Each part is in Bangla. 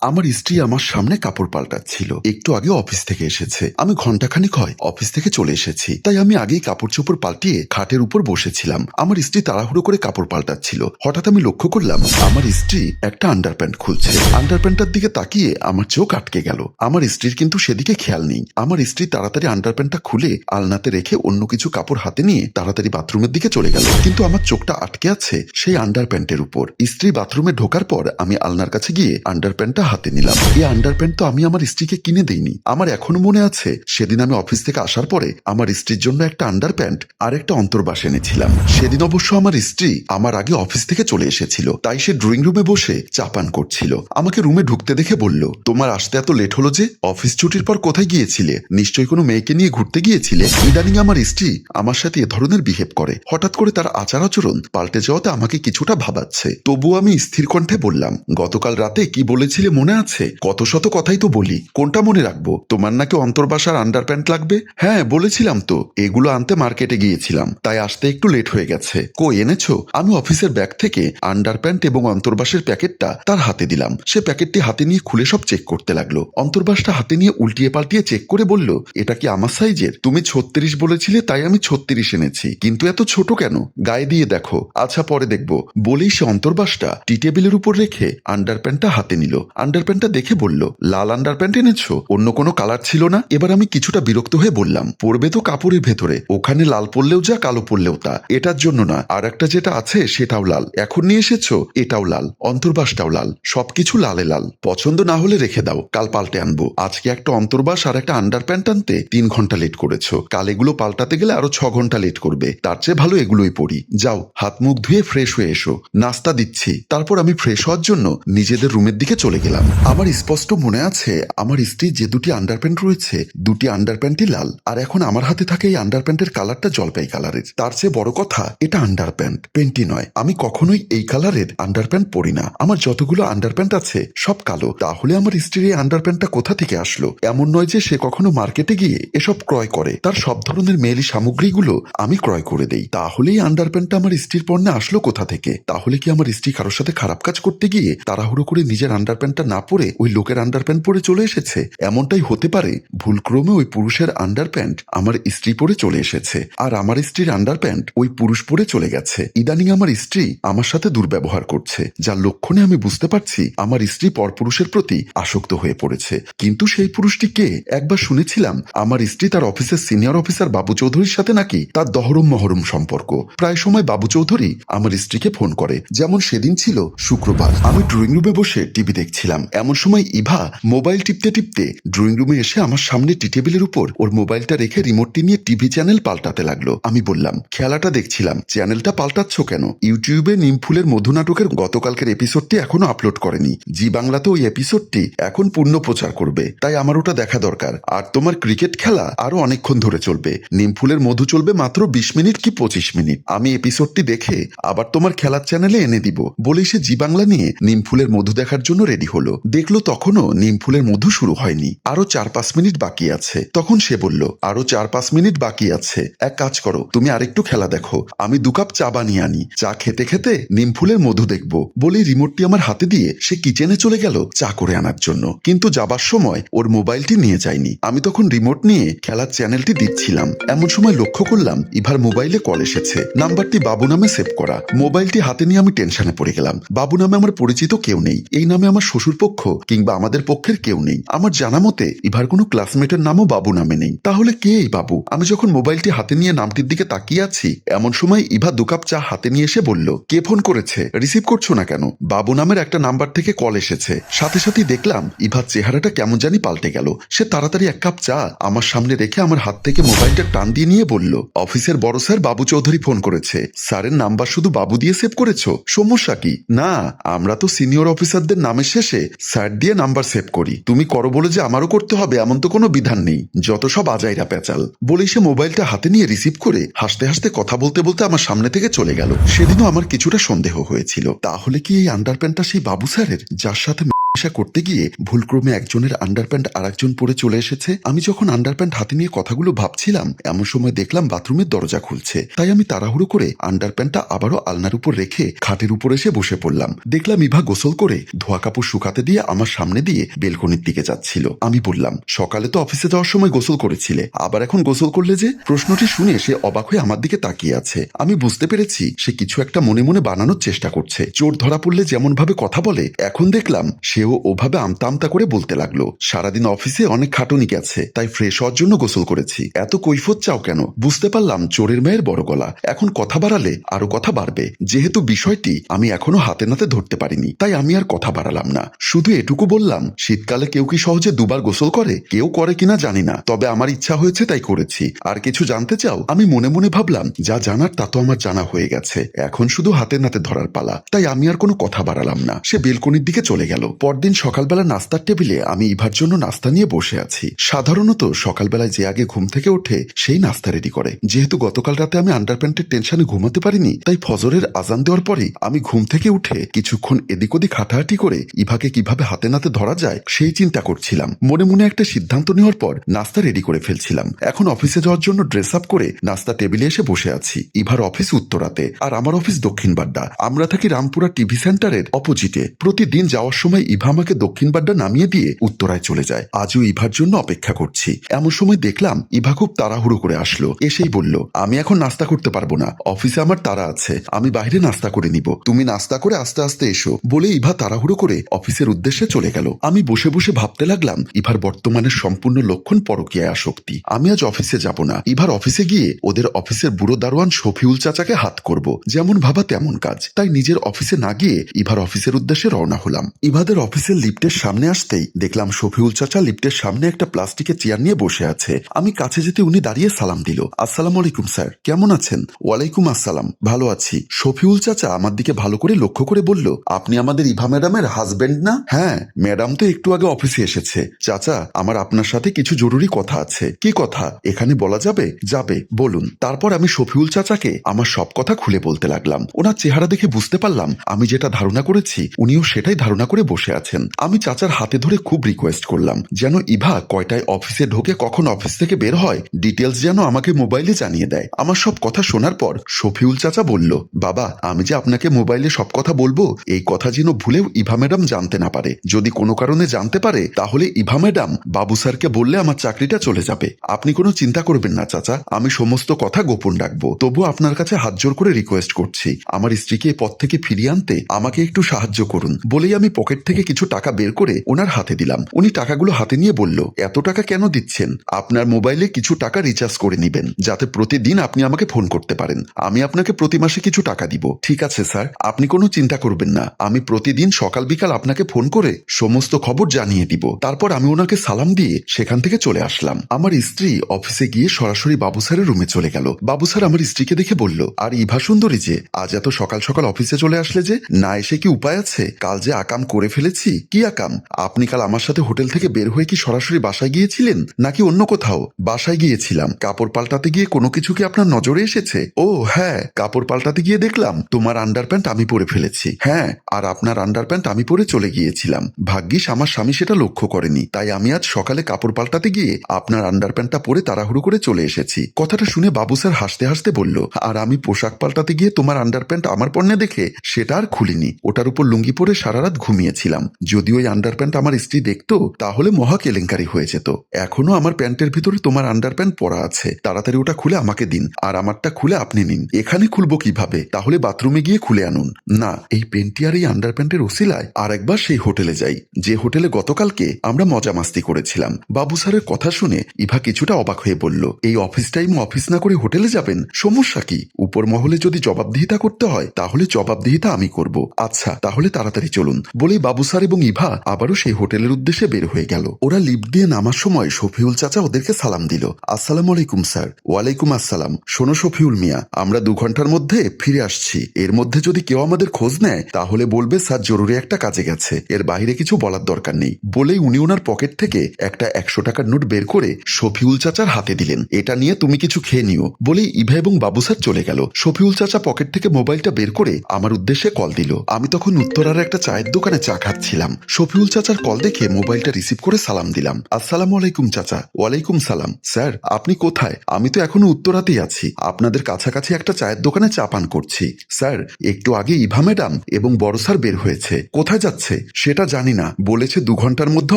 আমার স্ত্রী আমার সামনে কাপড় পাল্টাচ্ছিল। একটু আগে অফিস থেকে এসেছে। আমি ঘন্টাখানিক হয় অফিস থেকে চলে এসেছি। তাই আমি আগেই কাপড় চোপড় পাল্টিয়ে খাটের উপর বসেছিলাম। আমার স্ত্রী তাড়াহুড়ো করে কাপড় পাল্টাচ্ছিল। হঠাৎ আমি লক্ষ্য করলাম, আমার স্ত্রী একটা আন্ডারপ্যান্ট খুলছে। আন্ডারপ্যান্টটার দিকে তাকিয়ে আমার চোখ আটকে গেল। আমার স্ত্রীর কিন্তু সেদিকে খেয়াল নেই। আমার স্ত্রী তাড়াতাড়ি আন্ডারপ্যান্টটা খুলে আলনাতে রেখে অন্য কিছু কাপড় হাতে নিয়ে তাড়াতাড়ি বাথরুমের দিকে চলে গেল। কিন্তু আমার চোখটা আটকে আছে সেই আন্ডারপ্যান্টের উপর। স্ত্রী বাথরুমে ঢোকার পর আমি আলনার কাছে গিয়ে আন্ডারপ্যান্টটা হাতে নিলাম। এই আন্ডারপ্যান্ট তো আমি আমার স্ত্রীকে কিনে দেইনি। আমার এখনও মনে আছে, সেদিন আমি অফিস থেকে আসার পরে আমার স্ত্রীর জন্য একটা আন্ডারপ্যান্ট আর একটা অন্তর্বাস এনেছিলাম। সেদিন অবশ্য আমার স্ত্রী আমার আগে অফিস থেকে চলে এসেছিল, তাই সে ড্রয়িং রুমে বসে চাপান করছিল। আমাকে রুমে ঢুকতে দেখে বলল, তোমার আসতে এত লেট হলো যে অফিস ছুটির পর কোথায় গিয়েছিলে? নিশ্চয়ই কোনো মেয়েকে নিয়ে ঘুরতে গিয়েছিলে? ইদানিং আমার স্ত্রী আমার সাথে এ ধরনের বিহেভ করে। হঠাৎ করে তার আচার আচরণ পাল্টে যাওয়াতে আমাকে কিছুটা ভাবাচ্ছে। তবু আমি স্থির কণ্ঠে বললাম, গতকাল রাতে কি বলেছিলে মনে আছে? কত শত কথাই তো বলি। কোনটা মনে রাখব? তোমার নাকি অন্তর্বাসার আন্ডারপ্যান্ট লাগবে? হ্যাঁ বলেছিলাম তো। এগুলো আনতে মার্কেটে গিয়েছিলাম। তাই আসতে একটু লেট হয়ে গেছে। কই এনেছো? আমি অফিসের ব্যাগ থেকে আন্ডারপ্যান্ট এবং অন্তর্বাসের প্যাকেটটা তার হাতে দিলাম। সে প্যাকেটটি হাতে নিয়ে খুলে সব চেক করতে লাগল। অন্তর্বাসটা হাতে নিয়ে উল্টিয়ে পাল্টিয়ে চেক করে বলল, এটা কি আমার সাইজের তুমি ছত্রিশ বলেছিলে, তাই আমি ছত্রিশ এনেছি। কিন্তু এত ছোট কেন? গায়ে দিয়ে দেখো। আচ্ছা পরে দেখব। বলেই সে অন্তর্বাসটা টি টেবিলের উপর রেখে আন্ডারপ্যান্টটা হাতে নিল। আন্ডারপ্যান্টটা দেখে বলল, লাল আন্ডারপ্যান্ট এনেছো? অন্য কোনো কালার ছিল না? এবার আমি কিছুটা বিরক্ত হয়ে বললাম পড়বে তো কাপড়ের ভেতরে, ওখানে লাল পড়লেও যা, কালো পড়লেও তা। এটার জন্য না, আর একটা যেটা আছে, সেটাও লাল। এখন নিয়ে এসেছ? এটাও লাল, অন্তর্বাসটাও লাল, সবকিছু লালে লাল। পছন্দ না হলে রেখে দাও, কাল পাল্টে আনব। আজকে একটা অন্তর্বাস আর একটা আন্ডারপ্যান্ট আনতে তিন ঘণ্টা লেট করেছ। কাল এগুলো পাল্টাতে গেলে আরও ছ ঘণ্টা লেট করবে। তার চেয়ে ভালো এগুলোই পড়ি যাও, হাত মুখ ধুয়ে ফ্রেশ হয়ে এসো। নাস্তা দিচ্ছি। তারপর আমি ফ্রেশ হওয়ার জন্য নিজেদের রুমের দিকে চলে গেলাম। আমার স্পষ্ট মনে আছে, আমার স্ত্রী যে দুটি আন্ডারপ্যান্ট রয়েছে, দুটি আন্ডারপ্যান্টই লাল, আর এখন আমার হাতে থাকে এই আন্ডারপ্যান্টের কালারটা জলপাই কালারের তার চেয়ে বড় কথা, এটা আন্ডারপ্যান্ট পেন্টি নয়। আমি কখনোই এই কালারের আন্ডারপ্যান্ট পরি না। আমার যতগুলো আন্ডারপ্যান্ট আছে, সব কালো। তাহলে আমার স্ত্রীর এই আন্ডারপ্যান্টটা কোথা থেকে আসলো? এমন নয় যে সে কখনো মার্কেটে গিয়ে এসব ক্রয় করে। তার সব ধরনের মেয়েলি সামগ্রীগুলো আমি ক্রয় করে দেই। তাহলে এই আন্ডারপ্যান্টটা আমার স্ত্রীর পণ্যে আসলো কোথা থেকে? তাহলে কি আমার স্ত্রী কারোর সাথে খারাপ কাজ করতে গিয়ে তাড়াহুড়ো করে নিজের আন্ডারপ্যান্টটা না পরে ওই লোকের আন্ডারপ্যান্ট পরে চলে এসেছে। এমনটাই হতে পারে, ভুলক্রমে ওই পুরুষের আন্ডারপ্যান্ট আমার স্ত্রী পরে চলে এসেছে আর আমার স্ত্রীর আন্ডারপ্যান্ট ওই পুরুষ পরে চলে গেছে। ইদানিং আমার স্ত্রী আমার সাথে দুর্ব্যবহার করছে, যার লক্ষণে আমি বুঝতে পারছি আমার স্ত্রী পরপুরুষের প্রতি আসক্ত হয়ে পড়েছে। কিন্তু সেই পুরুষটি কে? একবার শুনেছিলাম আমার স্ত্রী তার অফিসের সিনিয়র অফিসার বাবু চৌধুরীর সাথে নাকি তার দহরম মহরম সম্পর্ক। প্রায় সময় বাবু চৌধুরী আমার স্ত্রীকে ফোন করে, যেমন সেদিন ছিল শুক্রবার। আমি ড্রয়িং রুমে বসে টিভি দেখছিলাম। এমন সময় ইভা মোবাইল টিপতে টিপতে ড্রয়িং রুমে এসে আমার সামনে টি টেবিলের উপর ওর মোবাইলটা রেখে রিমোটটি নিয়ে টিভি চ্যানেল পাল্টাতে লাগল। আমি বললাম, খেলাটা দেখছিলাম, চ্যানেলটা পাল্টাচ্ছ কেন? ইউটিউবে নিমফুলের মধু নাটকের গতকালকের এপিসোডটি এখনও আপলোড করেনি। জি বাংলাতে ওই এপিসোডটি এখন পূর্ণ প্রচার করবে, তাই আমার ওটা দেখা দরকার। আর তোমার ক্রিকেট খেলা আরও অনেকক্ষণ ধরে চলবে। নিমফুলের মধু চলবে মাত্র বিশ মিনিট কি পঁচিশ মিনিট। আমি এপিসোডটি দেখে আবার তোমার খেলার চ্যানেলে এনে দিব। বলে সে জি বাংলা নিয়ে নিমফুলের মধু দেখার জন্য রেডি হলো। দেখল তখনও নিমফুলের মধু শুরু হয়নি। আরও চার পাঁচ মিনিট বাকি আছে। তখন সে বলল, আরও চার পাঁচ মিনিট বাকি আছে। এক কাজ করো, তুমি আরেকটু খেলা দেখো। আমি দু কাপ চা বানিয়ে আনি। চা খেতে খেতে নিমফুলের মধু দেখব। বলে রিমোটটি আমার হাতে দিয়ে সে কিচেনে চলে গেল চা করে আনার জন্য। কিন্তু যাবার সময় ওর মোবাইলটি নিয়ে যায়নি। আমি তখন রিমোট নিয়ে খেলার চ্যানেলটি দিচ্ছিলাম। এমন সময় লক্ষ্য করলাম, ইভার মোবাইলে কল এসেছে। নাম্বারটি বাবু নামে সেভ করা। মোবাইলটি হাতে নিয়ে আমি টেনশনে পড়ে গেলাম। বাবু নামে আমার পরিচিত কেউ নেই। এই নামে আমার শ্বশুর পক্ষ কিংবা আমাদের পক্ষের কেউ নেই। আমার জানা মতে, ইভার কোনো ক্লাসমেটের নামও বাবু নামে নেই। তাহলে কে এই বাবু? আমি যখন মোবাইলটি হাতে নিয়ে নামটির দিকে তাকিয়ে আছি, এমন সময় ইভা দু কাপ চা হাতে নিয়ে এসে বলল, কে ফোন করেছে? রিসিভ করছ না কেন? বাবু নামের একটা নাম্বার থেকে কল এসেছে। সাথে সাথেই দেখলাম, ইভার চেহারাটা কেমন জানি পাল্টে গেল। সে তাড়াতাড়ি এক কাপ চা আমার সামনে রেখে আমার হাত থেকে মোবাইলটা টান দিয়ে নিয়ে বলল, অফিসের বড় স্যার বাবু চৌধুরী ফোন করেছে। স্যারের নাম্বার শুধু বাবু দিয়ে সেভ করেছ? সমস্যা কি? না, আমরা তো সিনিয়র অফিসারদের নামের শেষে স্যার দিয়ে নাম্বার সেভ করি। তুমি করো বলে যে আমারও করতে হবে, এমন তো কোনো বিধান নেই। যত সব আজাইরা পেঁচাল। বলে সে মোবাইলটা হাতে নিয়ে রিসিভ করে হাসতে হাসতে কথা বলতে বলতে আমার সামনে থেকে চলে গেল। সেদিনও আমার কিছুটা সন্দেহ হয়েছিল। তাহলে কি এই আন্ডারপ্যান্টটা সেই বাবু স্যারের, যার সাথে জিজ্ঞাসা করতে গিয়ে ভুলক্রমে একজনের আন্ডারপ্যান্ট আরেকজন পরে চলে এসেছে। আমি যখন আন্ডারপ্যান্ট হাতে নিয়ে কথাগুলো ভাবছিলাম, এমন সময় দেখলাম বাথরুমের দরজা খুলছে। তাই আমি তাড়াহুড়ো করে আন্ডারপ্যান্টটা আবারও আলনার উপর রেখে খাটের উপর এসে বসে পড়লাম। দেখলাম ইভা গোসল করে ধোয়া কাপড় শুকাতে দিয়ে আমার সামনে দিয়ে বেলকনির দিকে যাচ্ছিল। আমি বললাম, সকালে তো অফিসে যাওয়ার সময় গোসল করেছিলে, আবার এখন গোসল করলে যে? প্রশ্নটি শুনে সে অবাক হয়ে আমার দিকে তাকিয়ে আছে। আমি বুঝতে পেরেছি, সে কিছু একটা মনে মনে বানানোর চেষ্টা করছে। চোর ধরা পড়লে যেমন ভাবে কথা বলে, এখন দেখলাম সেও ওভাবে আমতা আমতা করে বলতে লাগল। সারাদিন অফিসে অনেক খাটুনি গেছে, তাই ফ্রেশ হওয়ার জন্য গোসল করেছি। এত কৈফত চাও কেন? বুঝতে পারলাম চোরের মেয়ের বড় গলা। এখন কথা বাড়ালে আরও কথা বাড়বে। যেহেতু বিষয়টি আমি এখনও হাতে নাতে ধরতে পারিনি, তাই আমি আর কথা বাড়ালাম না। শুধু এটুকু বললাম, শীতকালে কেউ কি সহজে দুবার গোসল করে? কেউ করে কিনা জানি না, তবে আমার ইচ্ছা হয়েছে তাই করেছি। আর কিছু জানতে চাও? আমি মনে মনে ভাবলাম, যা জানার তা তো আমার জানা হয়ে গেছে। এখন শুধু হাতে নাতে ধরার পালা, তাই আমি আর কোনো কথা বাড়ালাম না। সে বেলকনির দিকে চলে গেল। পরদিন সকালবেলা নাস্তার টেবিলে আমি ইভার জন্য নাস্তা নিয়ে বসে আছি। সাধারণত সকালবেলায় যে আগে ঘুম থেকে ওঠে, সেই নাস্তা রেডি করে। যেহেতু গতকাল রাতে আমি আন্ডারপ্যান্টের টেনশনে ঘুমাতে পারিনি, তাই ফজরের আজান দেওয়ার পরে আমি ঘুম থেকে উঠে কিছুক্ষণ এদিক ওদিক হাঁটাহাঁটি করে ইভাকে কীভাবে হাতে নাতে ধরা যায়, সেই চিন্তা করছিলাম। মনে মনে একটা সিদ্ধান্ত নেওয়ার পর নাস্তা রেডি করে ফেলছিলাম। এখন অফিসে যাওয়ার জন্য ড্রেস আপ করে নাস্তা টেবিলে এসে বসে আছি। ইভার অফিস উত্তরাতে, আর আমার অফিস দক্ষিণ বাড্ডা। আমরা থাকি রামপুরা টিভি সেন্টারের অপোজিটে প্রতিদিন যাওয়ার সময় ইভা আমাকে দক্ষিণ বাড্ডা নামিয়ে দিয়ে উত্তরায় চলে যায়। আজও ইভার জন্য অপেক্ষা করছি। এমন সময় দেখলাম ইভা খুব তাড়াহুড়ো করে আসলো। এসেই বলল, আমি এখন নাস্তা করতে পারব না। অফিসে আমার তারা আছে। আমি বাইরে নাস্তা করে নিব। তুমি নাস্তা করে আস্তে আস্তে এসো। বলে ইভা তাড়াহুড়ো করে অফিসের উদ্দেশ্যে চলে গেল। আমি বসে বসে ভাবতে লাগলাম, ইভার বর্তমানের সম্পূর্ণ লক্ষণ পরকীয়ায় আসক্তি। আমি আজ অফিসে যাব না। ইভার অফিসে গিয়ে ওদের অফিসের বুড়ো দারোয়ান শফিউল চাচাকে হাত করব। যেমন ভাবা তেমন কাজ। তাই নিজের অফিসে না গিয়ে ইভার অফিসের উদ্দেশ্যে রওনা হলাম। ইভাদের অফিসের লিফটের সামনে আসতেই দেখলাম শফিউল চাচা লিফটের সামনে একটা প্লাস্টিকের চেয়ার নিয়ে বসে আছে। আমি কাছে যেতে উনি দাঁড়িয়ে সালাম দিল। আসসালাম আলাইকুম, স্যার। কেমন আছেন? ওয়ালাইকুম আসসালাম। ভালো আছি। শফিউল চাচা আমার দিকে ভালো করে লক্ষ্য করে বলল, আপনি আমাদের ইভা ম্যাডামের হাজবেন্ড না? হ্যাঁ ম্যাডাম তো একটু আগে অফিসে এসেছে। চাচা, আমার আপনার সাথে কিছু জরুরি কথা আছে। কি কথা? এখানে বলা যাবে? যাবে, বলুন। তারপর আমি শফিউল চাচাকে আমার সব কথা খুলে বলতে লাগলাম। ওনার চেহারা দেখে বুঝতে পারলাম, আমি যেটা ধারণা করেছি, উনিও সেটাই ধারণা করে বসে আছেন। আমি চাচার হাতে ধরে খুব রিকোয়েস্ট করলাম, যেন ইভা কয়টায় অফিসে ঢোকে, কখন অফিস থেকে বের হয় ডিটেলস যেন আমাকে মোবাইলে জানিয়ে দেয়। আমার সব কথা শোনার পর শফিউল চাচা বলল, বাবা, আমি যে আপনাকে মোবাইলে সব কথা বলব, এই কথা যেন ভুলেও ইভা ম্যাডাম জানতে না পারে। যদি কোনো কারণে জানতে পারে, তাহলে ইভা ম্যাডাম বাবু স্যারকে বললে আমার চাকরিটা চলে যাবে। আপনি কোনো চিন্তা করবেন না চাচা, আমি সমস্ত কথা গোপন রাখব। তবু আপনার কাছে হাত জোর করে রিকোয়েস্ট করছি। আমার স্ত্রীকে পথ থেকে ফিরিয়ে আনতে আমাকে একটু সাহায্য করুন। বলেই আমি পকেট থেকে কিছু টাকা বের করে ওনার হাতে দিলাম। উনি টাকাগুলো হাতে নিয়ে বলল, এত টাকা কেন দিচ্ছেন? আপনার মোবাইলে কিছু টাকা রিচার্জ করে নিবেন, যাতে প্রতিদিন আপনি আমাকে ফোন করতে পারেন। আমি আপনাকে প্রতি মাসে কিছু টাকা দিব। ঠিক আছে, স্যার, আপনি কোনো চিন্তা করবেন না। আমি প্রতিদিন সকাল বিকাল আপনাকে ফোন করে সমস্ত খবর জানিয়ে দিব। তারপর আমি ওনাকে সালাম দিয়ে সেখান থেকে চলে আসলাম। আমার স্ত্রী অফিসে গিয়ে সরাসরি বাবু স্যারের রুমে চলে গেল। বাবু স্যার আমার স্ত্রীকে দেখে বলল, আর ইভা সুন্দরী যে, আজ এত সকাল সকাল অফিসে চলে আসলে যে, না এসে কি উপায় আছে? কাল যে আকাম করে ফেলেছি কি আকাম? আপনি কাল আমার সাথে হোটেল থেকে বের হয়ে কি সরাসরি বাসায় গিয়েছিলেন? নাকি অন্য কোথাও? বাসায় গিয়েছিলাম। কাপড় পাল্টাতে গিয়ে কোনো কিছু কি আপনার নজরে এসেছে? ও হ্যাঁ কাপড় পাল্টাতে গিয়ে দেখলাম। তোমার আন্ডারপ্যান্ট আমি পরে ফেলেছি। হ্যাঁ আর আপনার আন্ডারপ্যান্ট আমি পরে চলে গিয়েছিলাম। ভাগ্যিস আমার স্বামী সেটা লক্ষ্য করেনি। তাই আমি আজ সকালে কাপড় পাল্টাতে গিয়ে আপনার আন্ডারপ্যান্টটা পরে তাড়াহুড়ো করে চলে এসেছি। কথাটা শুনে বাবু স্যার হাসতে হাসতে বলল, আর আমি পোশাক পাল্টাতে গিয়ে তোমার আন্ডারপ্যান্ট আমার পণ্যে দেখে সেটা আর খুলিনি। ওটার উপর লুঙ্গি পরে সারা রাত ঘুমিয়েছিলাম। যদি ওই আন্ডারপ্যান্ট আমার স্ত্রী দেখতো, তাহলে মহা কেলেঙ্কারি হয়ে যেত। এখনও আমার প্যান্টের ভিতরে তোমার আন্ডারপ্যান্ট পরা আছে। তাড়াতাড়ি ওটা খুলে আমাকে দিন। আর আমারটা খুলে আপনি নিন। এখানে খুলবো কীভাবে? তাহলে বাথরুমে গিয়ে খুলে আনুন। না, এই পেন্টি আর এই আন্ডারপ্যান্টের ওসিলায় আর একবার সেই হোটেলে যাই। যে হোটেলে গতকালকে আমরা মজা মাস্তি করেছিলাম। বাবু স্যারের কথা শুনে ইভা কিছুটা অবাক হয়ে বলল, এই অফিস টাইম অফিস না করে হোটেলে যাবেন? সমস্যা কি? উপর মহলে যদি জবাবদিহিতা করতে হয়, তাহলে জবাবদিহিতা আমি করব। আচ্ছা তাহলে তাড়াতাড়ি চলুন। বলেই বাবু স্যার এবং ইভা আবারও সেই হোটেলের উদ্দেশ্যে বের হয়ে গেল। ওরা লিফট দিয়ে নামার সময় শফিউল চাচা ওদেরকে সালাম দিল। আসসালাম আলাইকুম, স্যার। ওয়ালাইকুম আসসালাম। শোনো শফিউল মিয়া, আমরা দু ঘণ্টার মধ্যে ফিরে আসছি। এর মধ্যে যদি কেউ আমাদের খোঁজ নেয়, তাহলে বলবে, স্যার, জরুরি একটা কাজে গেছে। এর বাইরে কিছু বলার দরকার নেই। বলেই উনি ওনার পকেট থেকে একটা একশো টাকার নোট বের করে শফিউল চাচার হাতে দিলেন। এটা নিয়ে তুমি কিছু খেয়ে নিও। বলেই ইভা এবং বাবু স্যার চলে গেল। শফিউল চাচা পকেট থেকে মোবাইলটা বের করে আমার উদ্দেশ্যে কল দিল। আমি তখন উত্তরার একটা চায়ের দোকানে চা খাচ্ছি। ছিলাম শফিউল চাচার কল দেখে মোবাইলটা রিসিভ করে সালাম দিলাম। আসসালামু আলাইকুম চাচা। ওয়ালাইকুম সালাম। স্যার, আপনি কোথায়? আমি তো এখনও উত্তরাতেই আছি। আপনাদের কাছাকাছি একটা চায়ের দোকানে চা পান করছি। স্যার, একটু আগে ইভা ম্যাডাম এবং বড় স্যার বের হয়েছে। কোথায় যাচ্ছে? সেটা জানি না। বলেছে দু ঘণ্টার মধ্যে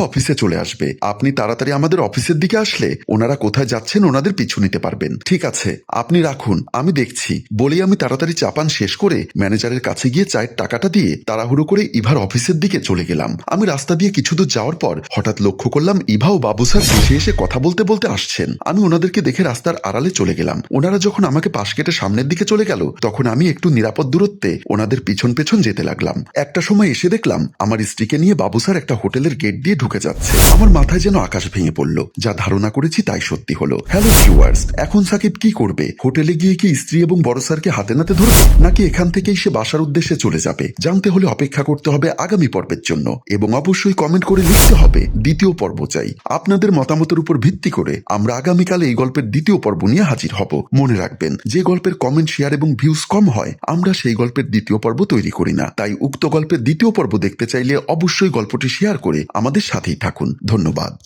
অফিসে চলে আসবে। আপনি তাড়াতাড়ি আমাদের অফিসের দিকে আসলে ওনারা কোথায় যাচ্ছেন ওনাদের পিছু নিতে পারবেন। ঠিক আছে, আপনি রাখুন, আমি দেখছি। বলেই আমি তাড়াতাড়ি চাপান শেষ করে ম্যানেজারের কাছে গিয়ে চায়ের টাকাটা দিয়ে তাড়াহুড়ো করে ইভার অফিসের দিকে চলে গেলাম। আমি রাস্তা দিয়ে কিছু দূর যাওয়ার পর হঠাৎ লক্ষ্য করলাম ইভা ও বাবু স্যার এসে এসে কথা বলতে বলতে আসছেন। আমি ওনাদেরকে দেখে রাস্তার আড়ালে চলে গেলাম। ওনারা যখন আমাকে পাশ কেটে সামনের দিকে চলে গেল, তখন আমি একটু নিরাপদ দূরত্বে ওনাদের পিছন পেছন যেতে লাগলাম। একটা সময় এসে দেখলাম আমার স্ত্রীকে নিয়ে বাবু স্যার একটা হোটেলের গেট দিয়ে ঢুকে যাচ্ছে। আমার মাথায় যেন আকাশ ভেঙে পড়ল। যা ধারণা করেছি তাই সত্যি হলো। হ্যালো ভিউয়ার্স, এখন সাকিব কি করবে? হোটেলে গিয়ে কি স্ত্রী এবং বড় স্যারকে হাতে নাতে ধরবে? নাকি এখান থেকেই সে বাসার উদ্দেশ্যে চলে যাবে? জানতে হলে অপেক্ষা করতে হবে আগামী পর্বের জন্য। এবং অবশ্যই কমেন্ট করে লিখতে হবে, দ্বিতীয় পর্ব চাই। আপনাদের মতামতের উপর ভিত্তি করে আমরা আগামীকাল এই গল্পের দ্বিতীয় পর্ব নিয়ে হাজির হব। মনে রাখবেন, যে গল্পের কমেন্ট শেয়ার এবং ভিউজ কম হয়, আমরা সেই গল্পের দ্বিতীয় পর্ব তৈরি করি না। তাই উক্ত গল্পের দ্বিতীয় পর্ব দেখতে চাইলে অবশ্যই গল্পটি শেয়ার করে আমাদের সাথেই থাকুন। ধন্যবাদ।